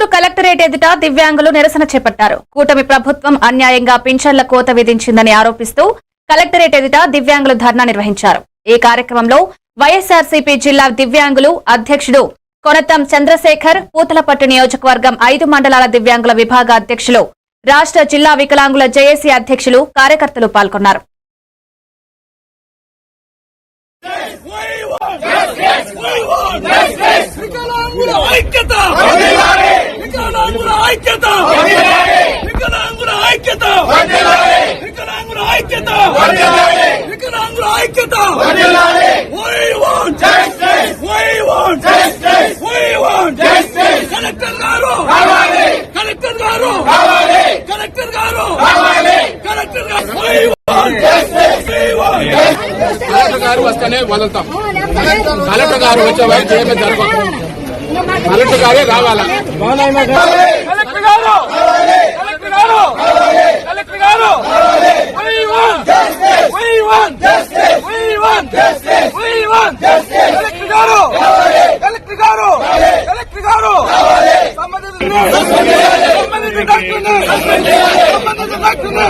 Chittoor collectorate ఎదుట దివ్యాంగులు నిరసన చేపట్టారు. కూటమి ప్రభుత్వం అన్యాయంగా పింఛన్ల కోత విధించిందని ఆరోపిస్తూ కలెక్టరేట్ ఎదుట దివ్యాంగులు ధర్నా నిర్వహించారు. ఈ కార్యక్రమంలో వైఎస్ఆర్సీపీ జిల్లా దివ్యాంగులు అధ్యక్షుడు కొనతం చంద్రశేఖర్ పూతలపట్టు నియోజకవర్గం ఐదు మండలాల దివ్యాంగుల విభాగ అధ్యక్షులు రాష్ట్ర జిల్లా వికలాంగుల జేఏసీ అధ్యక్షులు కార్యకర్తలు పాల్గొన్నారు. ఐక్యత! వికలాంగుల ఐక్యత! వికలాంగుల ఐక్యత! వికలాంగుల ఐక్యత! వికలాంగుల ఐక్యత! We want justice. కలెక్టర్ గారు! కలెక్టర్ గారు! కలెక్టర్ గారు! కలెక్టర్ గారు! కలెక్టర్ గారు వస్తేనే వదులుతాం. కలెక్టర్ గారు వచ్చే వరకు ఏమీ జరగదు. కలెక్టర్ గారే రావాలా? కలెక్టర్ గారు. కలెక్టర్ గారు! కలెక్టర్ గారు! We want justice. We want justice. We want justice. We want justice. Collector గారు! కలెక్టర్ గారు! కలెక్టర్ గారు! సంబంధిత సంబంధిత డాక్టర్ని సంబంధిత డాక్టర్ని